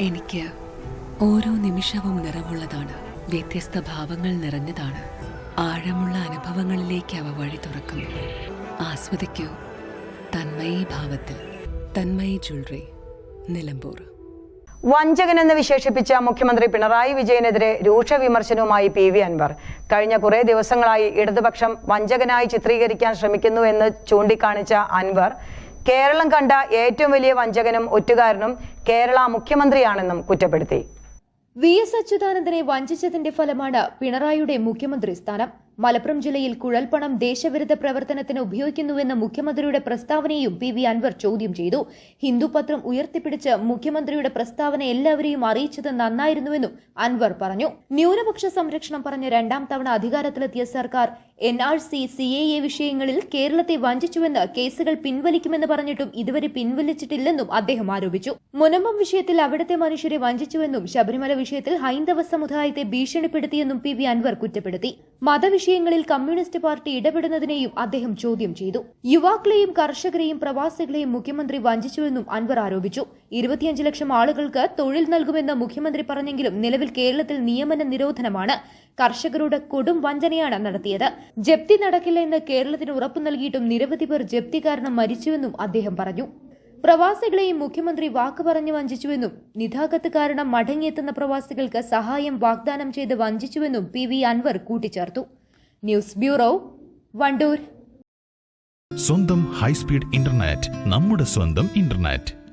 എനിക്ക് ഓരോ നിമിഷവും നിറവുള്ളതാണ്. വ്യത്യസ്ത ഭാവങ്ങൾ നിറഞ്ഞതാണ്. ആഴമുള്ള അനുഭവങ്ങളിലേക്ക് അവ വഴി തുറക്കുന്നു. ആസ്വദിക്കൂ. തന്മയി ഭാവത്തിൽ. തന്മയി ജ്വല്ലറി. നിലമ്പൂർ. വഞ്ചകനെന്ന് വിശേഷിപ്പിച്ച മുഖ്യമന്ത്രി പിണറായി വിജയനെതിരെ രൂക്ഷ വിമർശനവുമായി പി വി അൻവർ. കഴിഞ്ഞ കുറേ ദിവസങ്ങളായി ഇടതുപക്ഷം വഞ്ചകനായി ചിത്രീകരിക്കാൻ ശ്രമിക്കുന്നു എന്ന് ചൂണ്ടിക്കാണിച്ച അൻവർ കേരളം കണ്ട ഏറ്റവും വലിയ വഞ്ചകനും ഒറ്റുകാരനും കേരള മുഖ്യമന്ത്രിയാണെന്നും കുറ്റപ്പെടുത്തി. വി എസ് അച്യുതാനന്ദനെ വഞ്ചിച്ചതിന്റെ ഫലമാണ് പിണറായിയുടെ മുഖ്യമന്ത്രി സ്ഥാനം. മലപ്പുറം ജില്ലയിൽ കുഴൽപ്പണം ദേശവിരുദ്ധ പ്രവർത്തനത്തിന് ഉപയോഗിക്കുന്നുവെന്ന മുഖ്യമന്ത്രിയുടെ പ്രസ്താവനയും പി വി അൻവർ ചോദ്യം ചെയ്തു. ഹിന്ദുപത്രം ഉയർത്തിപ്പിടിച്ച് മുഖ്യമന്ത്രിയുടെ പ്രസ്താവന എല്ലാവരെയും അറിയിച്ചത് നന്നായിരുന്നുവെന്നും അൻവർ പറഞ്ഞു. ന്യൂനപക്ഷ സംരക്ഷണം പറഞ്ഞ രണ്ടാം തവണ അധികാരത്തിലെത്തിയ സർക്കാർ N R C C A A വിഷയങ്ങളിൽ കേരളത്തെ വഞ്ചിച്ചുവെന്ന് കേസുകൾ പിൻവലിക്കുമെന്ന് പറഞ്ഞിട്ടും ഇതുവരെ പിൻവലിച്ചിട്ടില്ലെന്നും അദ്ദേഹം ആരോപിച്ചു. മുനമ്പം വിഷയത്തിൽ അവിടുത്തെ മനുഷ്യരെ വഞ്ചിച്ചുവെന്നും ശബരിമല വിഷയത്തിൽ ഹൈന്ദവ സമുദായത്തെ ഭീഷണിപ്പെടുത്തിയെന്നും പി വി അൻവർ കുറ്റപ്പെടുത്തി. മതവിഷയങ്ങളിൽ കമ്മ്യൂണിസ്റ്റ് പാർട്ടി ഇടപെടുന്നതിനെയും അദ്ദേഹം ചോദ്യം ചെയ്തു. യുവാക്കളെയും കർഷകരെയും പ്രവാസികളെയും മുഖ്യമന്ത്രി വഞ്ചിച്ചുവെന്നും അൻവർ ആരോപിച്ചു. ഇരുപത്തിയഞ്ച് ലക്ഷം ആളുകൾക്ക് തൊഴിൽ നൽകുമെന്ന് മുഖ്യമന്ത്രി പറഞ്ഞെങ്കിലും നിലവിൽ കേരളത്തിൽ നിയമന നിരോധനമാണ്. കർഷകരുടെ കൊടും വഞ്ചനയാണ് നടത്തിയത്. ജപ്തി നടക്കില്ല എന്ന് കേരളത്തിന് ഉറപ്പു നൽകിയിട്ടും നിരവധി പേർ ജപ്തി കാരണം മരിച്ചുവെന്നും അദ്ദേഹം പറഞ്ഞു. പ്രവാസികളെയും മുഖ്യമന്ത്രി വാക്ക് പറഞ്ഞു വഞ്ചിച്ചുവെന്നും നിതാഖത്ത് കാരണം മടങ്ങിയെത്തുന്ന പ്രവാസികൾക്ക് സഹായം വാഗ്ദാനം ചെയ്ത് വഞ്ചിച്ചുവെന്നും പി വി അൻവർ കൂട്ടിച്ചേർത്തു. News bureau Wandoor. സ്വന്തം ഹൈസ്പീഡ് ഇന്റർനെറ്റ് നമ്മുടെ സ്വന്തം ഇന്റർനെറ്റ്.